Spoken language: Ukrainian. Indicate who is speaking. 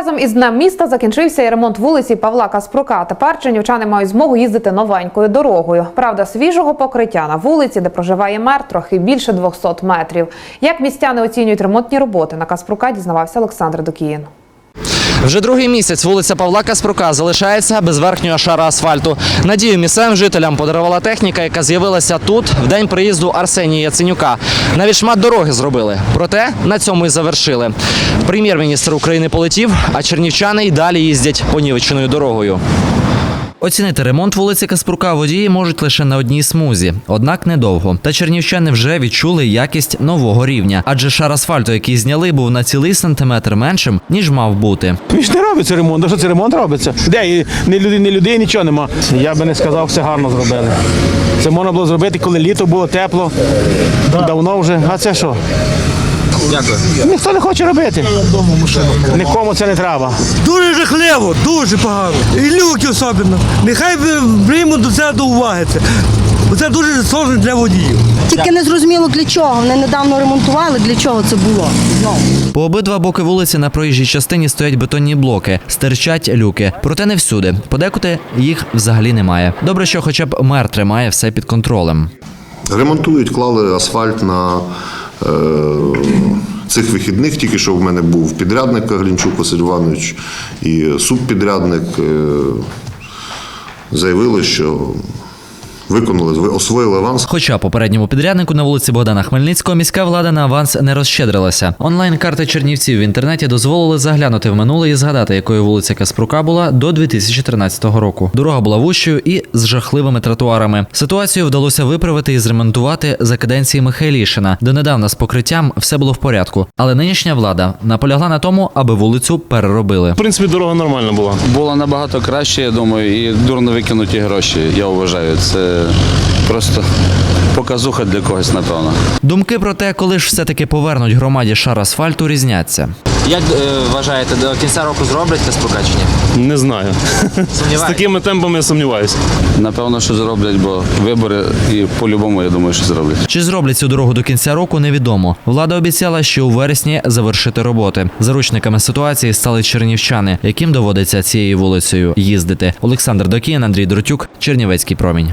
Speaker 1: Разом із днем міста закінчився і ремонт вулиці Павла Каспрука. Тепер чернівчани мають змогу їздити новенькою дорогою. Правда, свіжого покриття на вулиці, де проживає мер, трохи більше 200 метрів. Як містяни оцінюють ремонтні роботи на Каспрука, дізнавався Олександр Докіїн.
Speaker 2: Вже другий місяць вулиця Павла Каспрука залишається без верхнього шара асфальту. Надію місцевим жителям подарувала техніка, яка з'явилася тут в день приїзду Арсенія Яценюка. Навіть шмат дороги зробили. Проте на цьому і завершили. Прем'єр-міністр України полетів, а чернівчани й далі їздять понівеченою дорогою. Оцінити ремонт вулиці Каспрука водії можуть лише на одній смузі, однак недовго. Та чернівчани вже відчули якість нового рівня, адже шар асфальту, який зняли, був на цілий сантиметр меншим ніж мав бути.
Speaker 3: Він ж не робиться ремонт. Що це ремонт робиться? Де? І Ні людей, ні людей, нічого нема. Я би не сказав, все гарно зробили. Це можна було зробити, коли літо було тепло. Давно вже. А це що? Дякую. Ніхто не хоче робити. Нікому це не треба.
Speaker 4: Дуже жахливо, дуже погано. І люки особливо. Нехай приймуть до цього до уваги це. Бо це дуже сложно для водіїв.
Speaker 5: Тільки не зрозуміло для чого. Вони недавно ремонтували, для чого це було. Знову.
Speaker 2: По обидва боки вулиці на проїжджій частині стоять бетонні блоки, стирчать люки. Проте не всюди. Подекуди їх взагалі немає. Добре, що хоча б мер тримає все під контролем.
Speaker 6: Ремонтують, клали асфальт на цих вихідних. Тільки що в мене був підрядник Глінчук Василь Іванович і субпідрядник. Е, заявили, що виконали, ви освоїли аванс.
Speaker 2: Хоча попередньому підряднику на вулиці Богдана Хмельницького міська влада на аванс не розщедрилася. Онлайн-карти чернівців в інтернеті дозволили заглянути в минуле і згадати, якою вулиця Каспрука була до 2013 року. Дорога була вущою і з жахливими тротуарами. Ситуацію вдалося виправити і зремонтувати за каденції Михайлішина. Донедавна з покриттям все було в порядку, але нинішня влада наполягла на тому, аби вулицю переробили.
Speaker 7: В принципі, дорога нормальна була.
Speaker 8: Було набагато краще, я думаю, і дурно викинуті гроші, я вважаю. Це просто показуха для когось, напевно.
Speaker 2: Думки про те, коли ж все-таки повернуть громаді шар асфальту, різняться.
Speaker 9: Як е, вважаєте, до кінця року зроблять Каспрука чи ні?
Speaker 7: Не знаю. З такими темпами я сумніваюся.
Speaker 8: Напевно, що зроблять, бо вибори і по-любому, я думаю, що зроблять.
Speaker 2: Чи зроблять цю дорогу до кінця року, невідомо. Влада обіцяла, що у вересні завершити роботи. Заручниками ситуації стали чернівчани, яким доводиться цією вулицею їздити. Олександр Докіян, Андрій Друтюк, Чернівецький промінь.